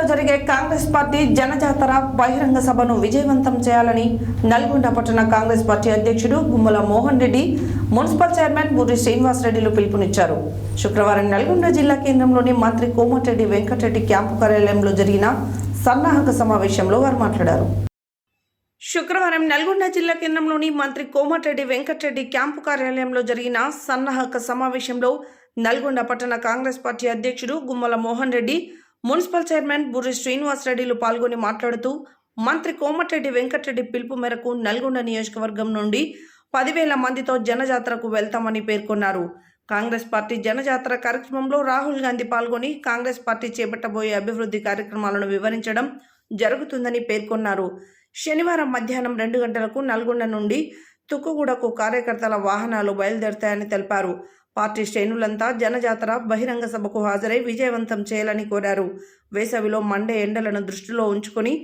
నల్గొండలో జరిగే కాంగ్రెస్ పార్టీ జనజాతర బహిరంగ సభను విజయవంతం చేయాలని నల్గొండ పట్టణ కాంగ్రెస్ పార్టీ అధ్యక్షుడు గుమ్మల మోహన్ రెడ్డి మున్సిపల్ చైర్మన్ బుర్రి శ్రీనివాస్ రెడ్డిలు పిలుపునిచ్చారు. శుక్రవారం నల్గొండ జిల్లా కేంద్రంలోని మంత్రి కోమటిరెడ్డి వెంకటరెడ్డి క్యాంపు కార్యాలయంలో జరిగిన సన్నాహక సమావేశంలో వారు మాట్లాడారు. శుక్రవారం నల్గొండ జిల్లా కేంద్రంలోని మంత్రి కోమటిరెడ్డి వెంకటరెడ్డి క్యాంపు కార్యాలయంలో జరిగిన సన్నాహక సమావేశంలో నల్గొండ పట్టణ కాంగ్రెస్ పార్టీ అధ్యక్షుడు గుమ్మల మోహన్ రెడ్డి మున్సిపల్ చైర్మన్ బుర్రి శ్రీనివాసరెడ్డిలు పాల్గొని మాట్లాడుతూ మంత్రి కోమటిరెడ్డి వెంకటరెడ్డి పిలుపు మేరకు నల్గొండ నియోజకవర్గం నుండి పదివేల మందితో జనజాతరకు వెళ్తామని పేర్కొన్నారు. కాంగ్రెస్ పార్టీ జనజాతర కార్యక్రమంలో రాహుల్ గాంధీ పాల్గొని కాంగ్రెస్ పార్టీ చేపట్టబోయే అభివృద్ధి కార్యక్రమాలను వివరించడం జరుగుతుందని పేర్కొన్నారు. శనివారం మధ్యాహ్నం రెండు గంటలకు నల్గొండ నుండి తుక్కుగూడకు కార్యకర్తల వాహనాలు బయలుదేరుతాయని తెలిపారు. పార్టీ శ్రేణులంతా జనజాతర బహిరంగ సభకు హాజరై విజయవంతం చేయాలని కోరారు. వేసవిలో మండే ఎండలను దృష్టిలో ఉంచుకొని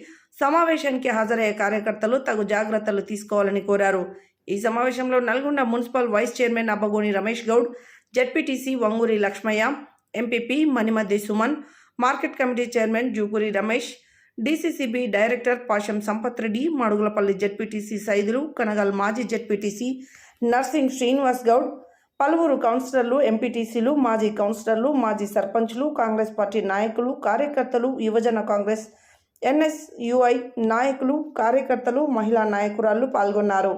సమావేశానికి హాజరయ్యే కార్యకర్తలు తగు జాగ్రత్తలు తీసుకోవాలని కోరారు. ఈ సమావేశంలో Nalgonda municipal vice chairman Abbagoni Ramesh Goud ZPTC Vanguri Lakshmaiah MPP Manimaddi Suman market committee chairman Jukuri Ramesh DCCB director Pasham Sampath Reddy Madugulapalli ZPTC Saidulu Kanagal మాజీ జడ్పీటీసీ నర్సింగ్ శ్రీనివాస్ గౌడ్ పలువురు కౌన్సిలర్లు ఎంపీటీసీలు మాజీ కౌన్సిలర్లు మాజీ సర్పంచ్లు కాంగ్రెస్ పార్టీ నాయకులు కార్యకర్తలు యువజన కాంగ్రెస్ ఎన్ఎస్యుఐ నాయకులు కార్యకర్తలు మహిళా నాయకురాళ్ళు పాల్గొన్నారు.